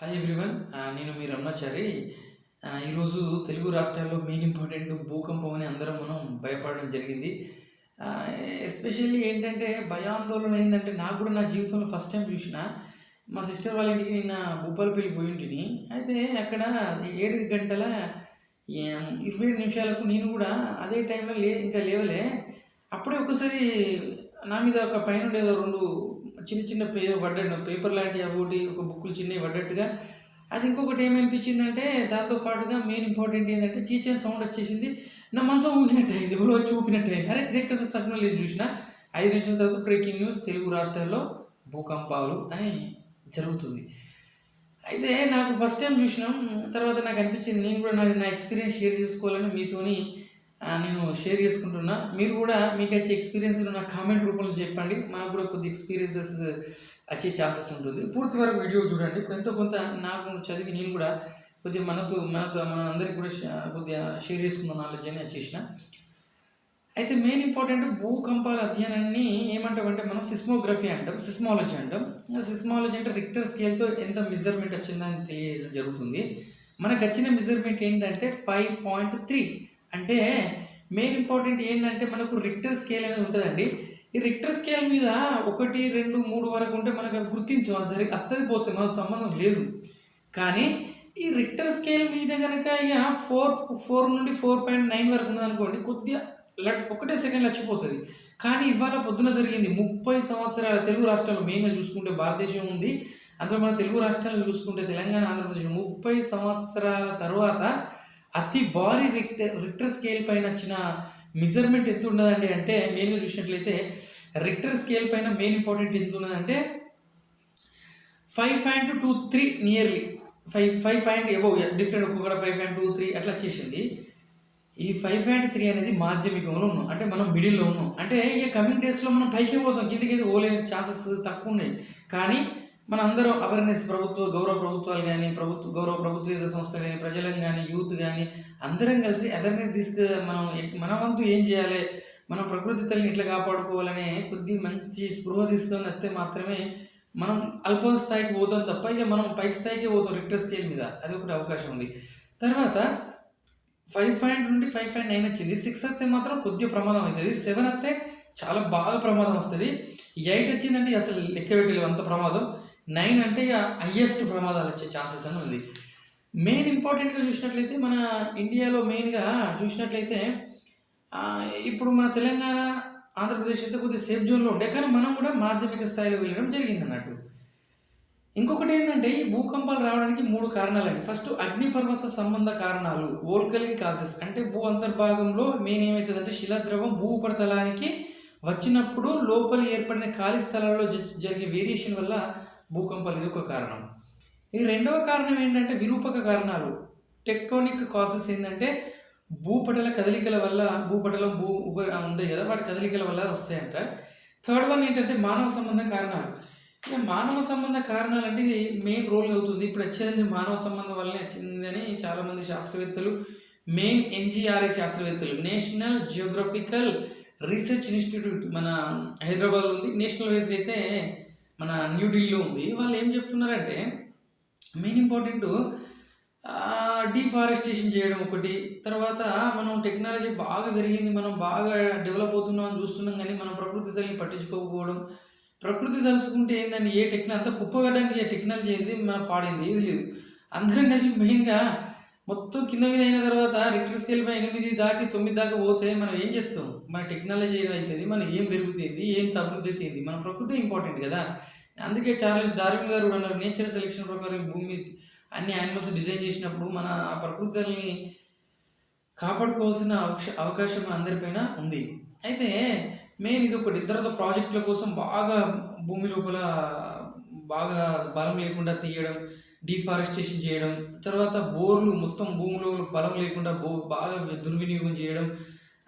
Hi everyone ah, నేను మీ Ramanachari. Ah, ఈరోజు తెలుగు రాష్ట్రాల్లో మెయిన్ ఇంపార్టెంట్ భూకంపం అని అందరం మనం భయపడడం జరిగింది. Ah, ఎస్పెషల్లీ ఏంటంటే భయాందోళన ఏంటంటే నాకు కూడా నా జీవితంలో ఫస్ట్ టైం చూసిన. మా సిస్టర్ వాళ్ళ ఇంటికి నిన్న భూపాలపల్లి పోయి ఉంటిని. అయితే అక్కడ ఏడు గంటల ఇరవై ఏడు నిమిషాలకు నేను కూడా అదే టైంలో లే ఇంకా లేవలే. అప్పుడే ఒకసారి నా మీద ఒక పైన ఏదో రెండు చిన్న చిన్న పే పడ్డాడు పేపర్ లాంటి ఒకటి ఒక బుక్కులు చిన్నవి పడ్డట్టుగా. అది ఇంకొకటి ఏమనిపించిందంటే దాంతో పాటుగా మెయిన్ ఇంపార్టెంట్ ఏంటంటే చీచిన సౌండ్ వచ్చేసింది. నా మనసు ఊగినట్టు అయింది ఎవరో వచ్చి ఊపినట్టు అయింది అరే ఇది ఎక్కడ సగ్నల్ లేదు చూసిన. ఐదు నిమిషాల తర్వాత బ్రేకింగ్ న్యూస్ తెలుగు రాష్ట్రాల్లో భూకంపాలు అని జరుగుతుంది. అయితే నాకు ఫస్ట్ టైం చూసినాం. తర్వాత నాకు అనిపించింది నేను కూడా నాకు నా ఎక్స్పీరియన్స్ షేర్ చేసుకోవాలని మీతోని నేను షేర్ చేసుకుంటున్నా. మీరు కూడా మీకు వచ్చే ఎక్స్పీరియన్స్ నా కామెంట్ రూపంలో చెప్పండి. మనకు కూడా కొద్ది ఎక్స్పీరియన్సెస్ వచ్చే ఛాన్సెస్ ఉంటుంది. పూర్తి వరకు వీడియో చూడండి. కొంత కొంత నాకు చదివి నేను కూడా కొద్దిగా మనతో మనతో మన అందరికి కూడా కొద్దిగా షేర్ చేసుకున్న నాలెడ్జ్ అని వచ్చేసిన అయితే మెయిన్ ఇంపార్టెంట్ భూకంపాల అధ్యయనాన్ని ఏమంటామంటే మనం సిస్మోగ్రఫీ అంటాం సిస్మాలజీ అంటాం. సిస్మాలజీ అంటే రిక్టర్ స్కేల్తో ఎంత మెజర్మెంట్ వచ్చిందని తెలియజేయడం జరుగుతుంది. మనకు వచ్చిన మెజర్మెంట్ ఏంటంటే ఫైవ్ పాయింట్ త్రీ అంటే మెయిన్ ఇంపార్టెంట్ ఏంటంటే మనకు రిక్టర్ స్కేల్ అనేది ఉంటుందండి. ఈ రిక్టర్ స్కేల్ మీద ఒకటి రెండు మూడు వరకు ఉంటే మనకు అవి గుర్తించు సరి అత్తది పోతుంది మనకు సంబంధం లేదు. కానీ ఈ రిక్టర్ స్కేల్ మీద కనుక ఇక ఫోర్ ఫోర్ నుండి ఫోర్ పాయింట్ నైన్ వరకు ఉన్నదనుకోండి కొద్దిగా ఒకటే సెకండ్ లచ్చిపోతుంది. కానీ ఇవాళ పొద్దున జరిగింది. ముప్పై సంవత్సరాల తెలుగు రాష్ట్రాలు మెయిన్గా చూసుకుంటే భారతదేశం ఉంది. అందులో మన తెలుగు రాష్ట్రాలు చూసుకుంటే తెలంగాణ ఆంధ్రప్రదేశ్ ముప్పై సంవత్సరాల తర్వాత అతి భారీ రిక్టర్ రిక్టర్ స్కేల్ పైన వచ్చిన మెజర్మెంట్ ఎంత ఉన్నదండి అంటే మెయిన్గా చూసినట్లయితే రిక్టర్ స్కేల్ పైన మెయిన్ ఇంపార్టెంట్ ఎంత ఉన్నదంటే five point two three nearly five five point above different ఒక్కొక్కడ five point two three అట్లా వచ్చేసింది. ఈ ఫైవ్ పాయింట్ త్రీ అనేది మాధ్యమికంలో ఉన్నాం. అంటే మనం మిడిల్లో ఉన్నాం. అంటే ఇక కమింగ్ డేస్లో మనం పైకి పోతాం. కిందకి అయితే పోలే ఛాన్సెస్ తక్కువ ఉన్నాయి. కానీ మనందరం అవేర్నెస్ ప్రభుత్వ గౌరవ ప్రభుత్వాలు కానీ ప్రభుత్వ గౌరవ ప్రభుత్వేతర సంస్థ కానీ ప్రజలం కానీ యూత్ కానీ అందరం కలిసి అవేర్నెస్ తీసుకు మనం మన వంతు ఏం చేయాలి? మనం ప్రకృతి తల్లిని ఇట్లా కాపాడుకోవాలనే కొద్ది మంచి స్పృహ తీసుకొని వస్తే మాత్రమే మనం అల్ప స్థాయికి పోతాం తప్ప ఇక మనం పై స్థాయికి పోతాం రిక్టర్ స్కేల్ మీద. అది ఒకటి అవకాశం ఉంది. తర్వాత ఫైవ్ పాయింట్ నుండి ఫైవ్ పాయింట్ నైన్ వచ్చింది. సిక్స్ వస్తే మాత్రం కొద్దిగా ప్రమాదం అవుతుంది. సెవెన్ వస్తే చాలా బాగా ప్రమాదం వస్తుంది. ఎయిట్ వచ్చిందంటే అసలు లెక్క పెట్టలేదు అంత ప్రమాదం. నైన్ అంటే ఇక హయ్యెస్ట్ ప్రమాదాలు వచ్చే ఛాన్సెస్ అని ఉంది. మెయిన్ ఇంపార్టెంట్గా చూసినట్లయితే మన ఇండియాలో మెయిన్గా చూసినట్లయితే ఇప్పుడు మన తెలంగాణ ఆంధ్రప్రదేశ్ అయితే కొద్దిగా సేఫ్ జోన్లో ఉండే. కానీ మనం కూడా మాధ్యమిక స్థాయిలో వెళ్ళడం జరిగింది అన్నట్టు. ఇంకొకటి ఏంటంటే ఈ భూకంపాలు రావడానికి మూడు కారణాలండి. ఫస్ట్ అగ్నిపర్వత సంబంధ కారణాలు ఓల్కలింగ్ కాసెస్ అంటే భూ అంతర్భాగంలో మెయిన్ ఏమవుతుందంటే శిలాద్రవం భూ ఉపరితలానికి వచ్చినప్పుడు లోపల ఏర్పడిన ఖాళీ స్థలాల్లో జ- జరిగే వేరియేషన్ వల్ల భూకంపాలు ఇది ఒక కారణం. ఈ రెండవ కారణం ఏంటంటే విరూపక కారణాలు. టెక్టోనిక్ కాసెస్ ఏంటంటే భూపటల కదలికల వల్ల భూపటలం భూ ఉప ఉంది కదా వాటి కదలికల వల్ల వస్తాయంట. థర్డ్ వన్ ఏంటంటే మానవ సంబంధ కారణాలు. ఇక మానవ సంబంధ కారణాలు అంటే ఇది మెయిన్ రోల్ అవుతుంది. ఇప్పుడు వచ్చేది మానవ సంబంధం వల్లనే వచ్చింది అని చాలామంది శాస్త్రవేత్తలు మెయిన్ ఎన్జిఆర్ఐ శాస్త్రవేత్తలు నేషనల్ జియోగ్రఫికల్ రీసెర్చ్ ఇన్స్టిట్యూట్ మన హైదరాబాద్లో ఉంది. నేషనల్ వైజ్ అయితే మన న్యూఢిల్లీలో ఉంది. వాళ్ళు ఏం చెప్తున్నారంటే మెయిన్ ఇంపార్టెంట్ డిఫారెస్టేషన్ చేయడం ఒకటి తర్వాత మనం టెక్నాలజీ బాగా పెరిగింది మనం బాగా డెవలప్ అవుతున్నాం అని చూస్తున్నాం కానీ మనం ప్రకృతి తల్లిని పట్టించుకోకపోవడం ప్రకృతి తలుచుకుంటే ఏంటంటే ఏ టెక్నాలజీ అంతా కుప్పగడానికి ఏ టెక్నాలజీ ఏంది మన పాడింది ఏది లేదు. అందరం కలిసి మెయిన్గా మొత్తం కింద మీద అయిన తర్వాత రిక్టర్ స్కేల్ ఎనిమిది దాటి తొమ్మిది దాకా పోతే మనం ఏం చేస్తాం మన టెక్నాలజీ ఏమవుతుంది మనం ఏం పెరుగుతుంది? ఏం అభివృద్ధి అవుతుంది? మన ప్రకృతి ఇంపార్టెంట్ కదా. అందుకే చార్లెస్ డార్విన్ గారు కూడా అన్నారు నేచర్ సెలెక్షన్ ప్రకారం భూమి అన్ని యానిమల్స్ డిజైన్ చేసినప్పుడు మన ఆ ప్రకృతిని కాపాడుకోవాల్సిన అవకాశ అవకాశం అందరిపైన ఉంది. అయితే మెయిన్ ఇది ఒకటి ఇద్దరితో ప్రాజెక్టుల కోసం బాగా భూమి లోపల బాగా బలం లేకుండా తీయడం డిఫారెస్టేషన్ చేయడం తర్వాత బోర్లు మొత్తం భూమిలో బలం లేకుండా బో బాగా దుర్వినియోగం చేయడం.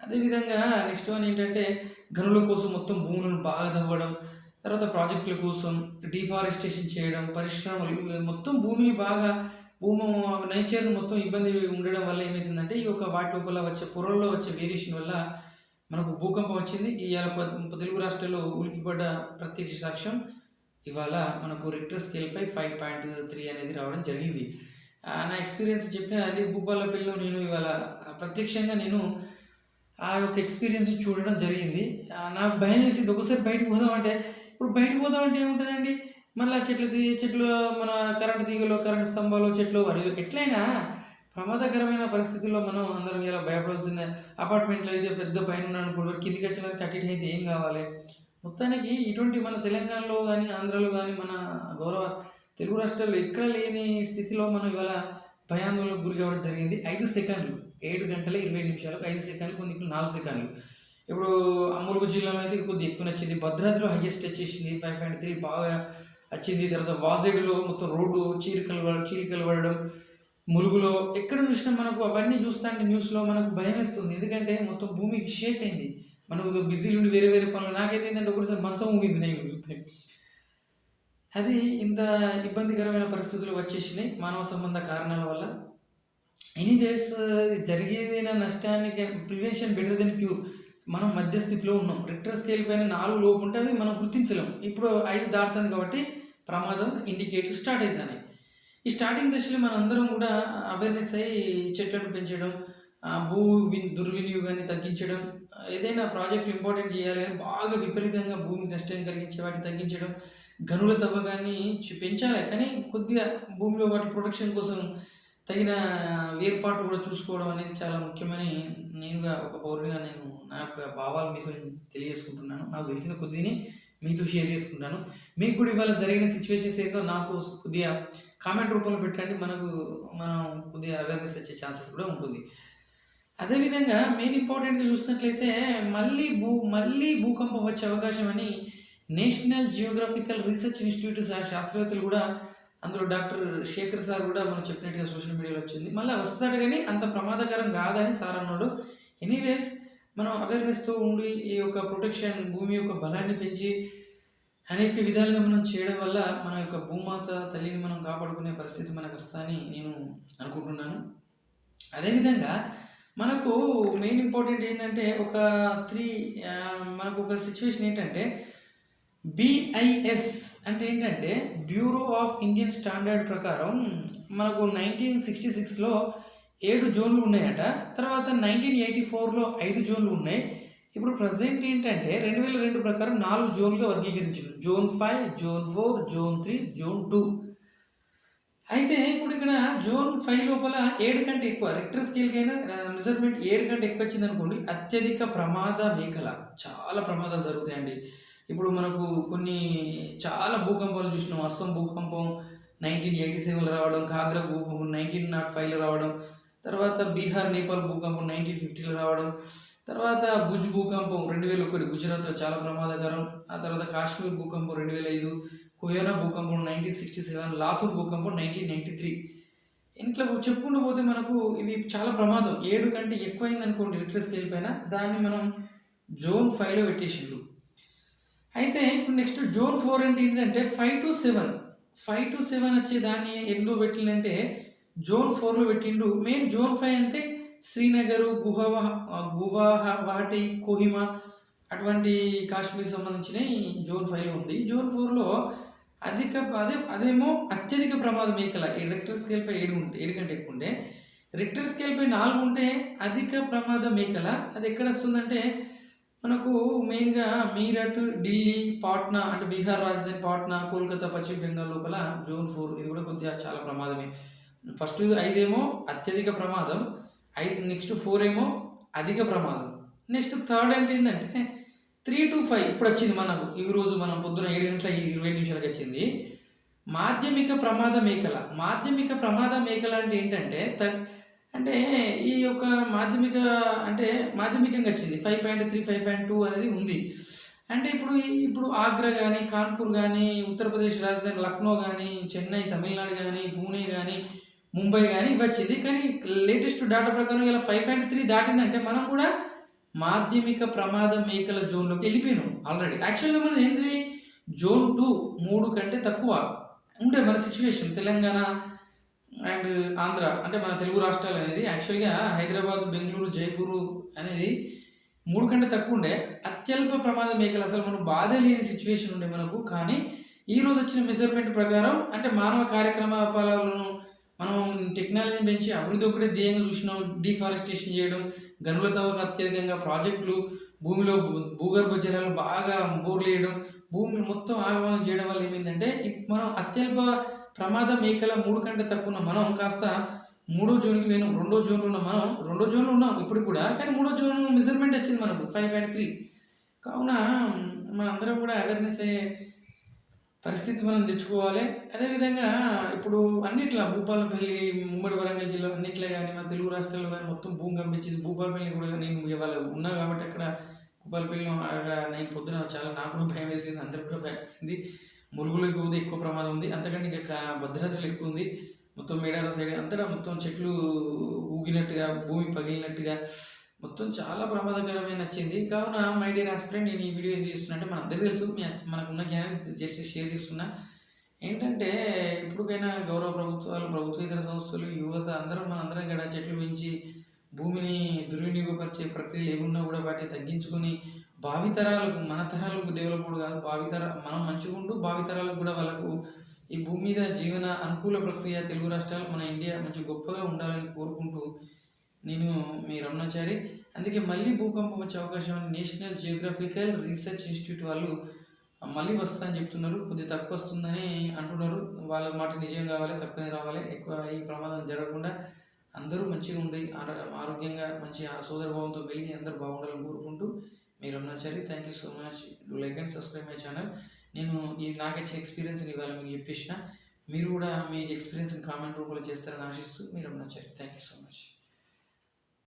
అదేవిధంగా నెక్స్ట్ వన్ ఏంటంటే గనుల కోసం మొత్తం భూములను బాగా తవ్వడం తర్వాత ప్రాజెక్టుల కోసం డిఫారెస్టేషన్ చేయడం పరిశ్రమలు మొత్తం భూమిని బాగా భూమి నేచర్ మొత్తం ఇబ్బంది ఉండడం వల్ల ఏమవుతుందంటే ఈ యొక్క వాటి లోపల వచ్చే పొరల్లో వచ్చే వేరియేషన్ వల్ల మనకు భూకంపం వచ్చింది. ఈ ఇవాళ తెలుగు రాష్ట్రాల్లో ఉలికిపడ్డ ప్రత్యక్ష సాక్ష్యం. ఇవాళ మనకు రిక్టర్ స్కేల్పై ఫైవ్ పాయింట్ త్రీ అనేది రావడం జరిగింది. నా ఎక్స్పీరియన్స్ చెప్పిన భూపాలపల్లిలో నేను ఇవాళ ప్రత్యక్షంగా నేను ఆ యొక్క ఎక్స్పీరియన్స్ చూడడం జరిగింది. నాకు భయం వేసింది. ఒకసారి బయటకు పోదామంటే ఇప్పుడు బయటకు పోదామంటే ఏముంటుందండి? మళ్ళీ చెట్లు చెట్లు మన కరెంట్ తీగలు కరెంట్ స్తంభాలు చెట్లు అడవి ఎట్లయినా ప్రమాదకరమైన పరిస్థితుల్లో మనం అందరం ఇలా భయపడాల్సిన అపార్ట్మెంట్లో అయితే పెద్ద పైన ఉన్నాను అనుకోండి కిందికి వచ్చే వరకు అటు అయితే ఏం కావాలి? మొత్తానికి ఇటువంటి మన తెలంగాణలో కానీ ఆంధ్రలో కానీ మన గౌరవ తెలుగు రాష్ట్రాల్లో ఎక్కడ లేని స్థితిలో మనం ఇవాళ భయాందోళనకు గురి కావడం జరిగింది. ఐదు సెకండ్లు ఏడు గంటల ఇరవై నిమిషాలకు ఐదు సెకండ్లు కొన్ని నాలుగు సెకండ్లు. ఇప్పుడు ములుగు జిల్లాలో అయితే కొద్దిగా ఎక్కువ నచ్చింది. భద్రాద్రిలో హైయెస్ట్ వచ్చేసింది ఫైవ్ పాయింట్ త్రీ బాగా వచ్చింది. తర్వాత వాజేడులో మొత్తం రోడ్డు చీలికలు చీలికలు పడడం ములుగులో ఎక్కడ చూసినా మనకు అవన్నీ చూస్తా అంటే న్యూస్లో మనకు భయం వేస్తుంది ఎందుకంటే మొత్తం భూమికి షేక్ అయింది. మనకు బిజీలు ఉండి వేరే వేరే పనులు నాకైతే ఏంటంటే ఒకటిసారి మంచం ఊగింది నేను చూస్తే. అది ఇంత ఇబ్బందికరమైన పరిస్థితులు వచ్చేసినాయి మానవ సంబంధ కారణాల వల్ల. ఎనీవేస్ జరిగేదైన నష్టానికి ప్రివెన్షన్ బెటర్ దెన్ క్యూర్. మనం మధ్యస్థితిలో ఉన్నాం. రిక్టర్ స్కేల్ పైన నాలుగు లోపు ఉంటే అవి మనం గుర్తించలేం. ఇప్పుడు ఐదు దాటుతుంది కాబట్టి ప్రమాదం ఇండికేటర్ స్టార్ట్ అవుతాయి ఈ స్టార్టింగ్ దశలో మనందరం కూడా అవేర్నెస్ అయ్యి చెట్లను పెంచడం భూ దుర్వినియోగాన్ని తగ్గించడం ఏదైనా ప్రాజెక్ట్ ఇంపార్టెంట్ చేయాలి అని బాగా విపరీతంగా భూమి నష్టం కలిగించే వాటిని తగ్గించడం గనుల తవ్వకాన్ని పెంచాలి. కానీ కొద్దిగా భూమిలో వాటి ప్రొడక్షన్ కోసం తగిన ఏర్పాటు కూడా చూసుకోవడం అనేది చాలా ముఖ్యమని నేనుగా ఒక పౌరుడిగా నేను నా యొక్క భావాలు మీతో తెలియజేసుకుంటున్నాను. నాకు తెలిసిన కొద్దిని మీతో షేర్ చేసుకుంటాను. మీకు కూడా ఇవాళ జరిగిన సిచ్యువేషన్స్ ఏదో నాకు కొద్దిగా కామెంట్ రూపంలో పెట్టండి. మనకు మనం కొద్దిగా అవేర్నెస్ వచ్చే ఛాన్సెస్ కూడా ఉంటుంది. అదేవిధంగా మెయిన్ ఇంపార్టెంట్గా చూసినట్లయితే మళ్ళీ భూ మళ్ళీ భూకంపం వచ్చే అవకాశం అని నేషనల్ జియోగ్రఫికల్ రీసెర్చ్ ఇన్స్టిట్యూట్ శా- శాస్త్రవేత్తలు కూడా అందులో డాక్టర్ శేఖర్ సార్ కూడా మనం చెప్పినట్టుగా సోషల్ మీడియాలో వచ్చింది. మళ్ళీ వస్తాడు కానీ అంత ప్రమాదకరం కాదని సార్ అన్నాడు. ఎనీవేస్ మనం అవేర్నెస్తో ఉండి ఈ యొక్క ప్రొటెక్షన్ భూమి యొక్క బలాన్ని పెంచి అనేక విధాలుగా మనం చేయడం వల్ల మన యొక్క భూమాత తల్లిని మనం కాపాడుకునే పరిస్థితి మనకు వస్తుందని నేను అనుకుంటున్నాను. అదేవిధంగా మనకు మెయిన్ ఇంపార్టెంట్ ఏంటంటే ఒక త్రీ మనకు ఒక సిచ్యువేషన్ ఏంటంటే బిఐఎస్ అంటే ఏంటంటే బ్యూరో ఆఫ్ ఇండియన్ స్టాండర్డ్ ప్రకారం మనకు నైన్టీన్ సిక్స్టీ సిక్స్లో ఏడు జోన్లు ఉన్నాయట. తర్వాత నైన్టీన్ ఎయిటీ ఫోర్లో ఐదు జోన్లు ఉన్నాయి. ఇప్పుడు ప్రజెంట్ ఏంటంటే రెండు వేల రెండు ప్రకారం నాలుగు జోన్లుగా వర్గీకరించారు zone five zone four zone three zone two అయితే ఇప్పుడు ఇక్కడ జోన్ ఫైవ్ లోపల ఏడు కంటే ఎక్కువ రిక్టర్ స్కేల్కైనా మెజర్మెంట్ ఏడు కంటే ఎక్కువ వచ్చింది అనుకోండి అత్యధిక ప్రమాద మేకల. చాలా ప్రమాదాలు జరుగుతాయండి. ఇప్పుడు మనకు కొన్ని చాలా భూకంపాలు చూసినాం. అస్సాం భూకంపం నైన్టీన్ ఎయిటీ సెవెన్లో రావడం కాగ్రా భూకంపం నైన్టీన్ నాట్ ఫైవ్లో రావడం తర్వాత బీహార్ నేపాల్ భూకంపం నైన్టీన్ ఫిఫ్టీలో రావడం తర్వాత భుజ్ భూకంపం రెండు వేల ఒకటి గుజరాత్లో చాలా ప్రమాదకరం ఆ తర్వాత కాశ్మీర్ భూకంపం రెండు వేల ఐదు కోయోనా భూకంపం నైన్టీన్ సిక్స్టీ సెవెన్ లాతూర్ భూకంపం నైన్టీన్ నైన్టీ త్రీ ఇంట్లో చెప్పుకుంటూ పోతే మనకు ఇవి చాలా ప్రమాదం. ఏడు కంటే ఎక్కువైంది అనుకోండి లిటరస్ స్కేల్ పైన దాన్ని మనం జోన్ ఫైవ్లో పెట్టేసిండు. అయితే ఇప్పుడు నెక్స్ట్ జోన్ ఫోర్ అంటే ఏంటంటే five to seven. Five to seven వచ్చే దాన్ని ఎందులో పెట్టిందంటే జోన్ ఫోర్లో పెట్టిండు. మెయిన్ జోన్ ఫైవ్ అంటే శ్రీనగర్ గుహవా గువాహటి కోహిమా అటువంటి కాశ్మీర్ సంబంధించిన జోన్ ఫైవ్లో ఉంది. జోన్ ఫోర్లో అధిక అదే అదేమో అత్యధిక ప్రమాదం మేకల ఈ రిక్టర్ స్కేల్పై ఏడు ఉంటే ఏడు కంటే ఎక్కువ ఉంటే రిక్టర్ స్కేల్పై నాలుగు ఉంటే అధిక ప్రమాద మేకల అది ఎక్కడ వస్తుందంటే మనకు మెయిన్గా మీరట్ ఢిల్లీ పాట్నా అంటే బీహార్ రాజధాని పాట్నా కోల్కతా పశ్చిమ బెంగాల్ లోపల జోన్ ఫోర్ ఇది కూడా కొద్దిగా చాలా ప్రమాదమే. ఫస్ట్ ఐదేమో అత్యధిక ప్రమాదం ఐదు నెక్స్ట్ ఫోర్ ఏమో అధిక ప్రమాదం. నెక్స్ట్ థర్డ్ అంటే ఏంటంటే త్రీ టు ఫైవ్ ఇప్పుడు వచ్చింది మనకు. ఈ రోజు మనం పొద్దున ఏడు గంటల ఇరవై నిమిషాలకు వచ్చింది. మాధ్యమిక ప్రమాద మేకల. మాధ్యమిక ప్రమాద మేకల అంటే ఏంటంటే త- అంటే ఈ యొక్క మాధ్యమిక అంటే మాధ్యమికంగా వచ్చింది. Five point three five point two అనేది ఉంది. అంటే ఇప్పుడు ఈ- ఇప్పుడు ఆగ్రా కానీ కాన్పూర్ కానీ ఉత్తరప్రదేశ్ రాజధాని లక్నో కానీ చెన్నై తమిళనాడు కానీ పూణే కానీ ముంబై కానీ ఇవి వచ్చింది కానీ లేటెస్ట్ డేటా ప్రకారం ఇలా ఫైవ్ పాయింట్ త్రీ దాటిందంటే మనం కూడా మాధ్యమిక ప్రమాద మేకల జోన్లోకి వెళ్ళిపోయినాం ఆల్రెడీ యాక్చువల్గా మనది ఏంటిది జోన్ టూ మూడు కంటే తక్కువ ఉండే మన సిచ్యువేషన్ తెలంగాణ అండ్ ఆంధ్ర అంటే మన తెలుగు రాష్ట్రాలు అనేది యాక్చువల్గా హైదరాబాద్ బెంగళూరు జైపూర్ అనేది మూడు కంటే తక్కువ ఉండే. అత్యల్ప ప్రమాద మేకలు అసలు మనం బాధ లేని సిచ్యువేషన్ ఉండే మనకు. కానీ ఈరోజు వచ్చిన మెజర్మెంట్ ప్రకారం అంటే మానవ కార్యక్రమాలను మనం టెక్నాలజీని పెంచి అభివృద్ధి ఒకటే ధ్యేయంగా చూసినాం. డిఫారెస్టేషన్ చేయడం గనుల తవ్వక అత్యధికంగా ప్రాజెక్టులు భూమిలో భూ- భూగర్భ జలాలు బాగా బోర్లు వేయడం భూమిని మొత్తం ఆగమనం చేయడం వల్ల ఏమైందంటే మనం అత్యల్ప ప్రమాద మేకల మూడు కంటే తక్కువ ఉన్న మనం కాస్త మూడో జోన్కి పోయినాం రెండో జోన్లో ఉన్న మనం రెండో జోన్లో ఉన్నాం ఇప్పుడు కూడా కానీ మూడో జోన్ మెజర్మెంట్ వచ్చింది మనకు ఫైవ్ పాయింట్ త్రీ కావున మనందరం కూడా అవేర్నెస్ అయ్యే పరిస్థితి మనం తెచ్చుకోవాలి. అదేవిధంగా ఇప్పుడు అన్నిట్లా భూపాలపల్లి ఉమ్మడి వరంగల్ జిల్లా అన్నిట్లే కానీ మన తెలుగు రాష్ట్రాల్లో కానీ మొత్తం భూమి కంపించింది భూపాలపల్లి కూడా నేను ఇవాళ ఉన్నా కాబట్టి అక్కడ భూపాలపల్లిలో అక్కడ నేను పొద్దున చాలా నాకు కూడా భయం వేసింది అందరికి కూడా భయం వేసింది. మురుగులోకి ఉంది ఎక్కువ ప్రమాదం ఉంది. అంతకంటే ఇంకా భద్రతలు ఎక్కువ ఉంది. మొత్తం మేడారం సైడ్ అంతటా మొత్తం చెట్లు ఊగినట్టుగా భూమి పగిలినట్టుగా మొత్తం చాలా ప్రమాదకరమైన నచ్చింది. కావున మై డియర్ ఆస్పిరెంట్ నేను ఈ వీడియో ఏం చేస్తున్నా మన అందరికీ తెలుసు మనకున్న జ్ఞానాన్ని జస్ట్ షేర్ చేస్తున్నా. ఏంటంటే ఇప్పటికైనా గౌరవ ప్రభుత్వాలు ప్రభుత్వ ఇతర సంస్థలు యువత అందరం మన అందరం కూడా చెట్లు పెంచి భూమిని దుర్వినియోగపరిచే ప్రక్రియలు ఏమున్నా కూడా వాటిని తగ్గించుకొని భావితరాలకు మన తరాలకు డెవలప్ కాదు భావితర మనం మంచిగుంటూ భావితరాలకు కూడా వాళ్ళకు ఈ భూమి మీద జీవన అనుకూల ప్రక్రియ తెలుగు రాష్ట్రాలు మన ఇండియా మంచి గొప్పగా ఉండాలని కోరుకుంటూ నేను మీ రమణాచారి. అందుకే మళ్ళీ భూకంపం వచ్చే అవకాశం నేషనల్ జియోగ్రఫికల్ రీసెర్చ్ ఇన్స్టిట్యూట్ వాళ్ళు మళ్ళీ వస్తుందని చెప్తున్నారు. కొద్ది తక్కువ వస్తుందని అంటున్నారు. వాళ్ళ మాట నిజం కావాలి తక్కువనే రావాలి. ఎక్కువ ఈ ప్రమాదం జరగకుండా అందరూ మంచిగా ఉండి ఆరోగ్యంగా మంచి సోదరభావంతో మెలిగి అందరూ బాగుండాలని కోరుకుంటూ మీరు Ramanachari thank you so much do like and subscribe my channel నేను ఈ నాకు వచ్చిన ఎక్స్పీరియన్స్ ఇవాళ మీకు చెప్పేసిన. మీరు కూడా మీ ఎక్స్పీరియన్స్ కామెంట్ రూపంలో చేస్తారని ఆశిస్తూ మీరు Ramanachari thank you so much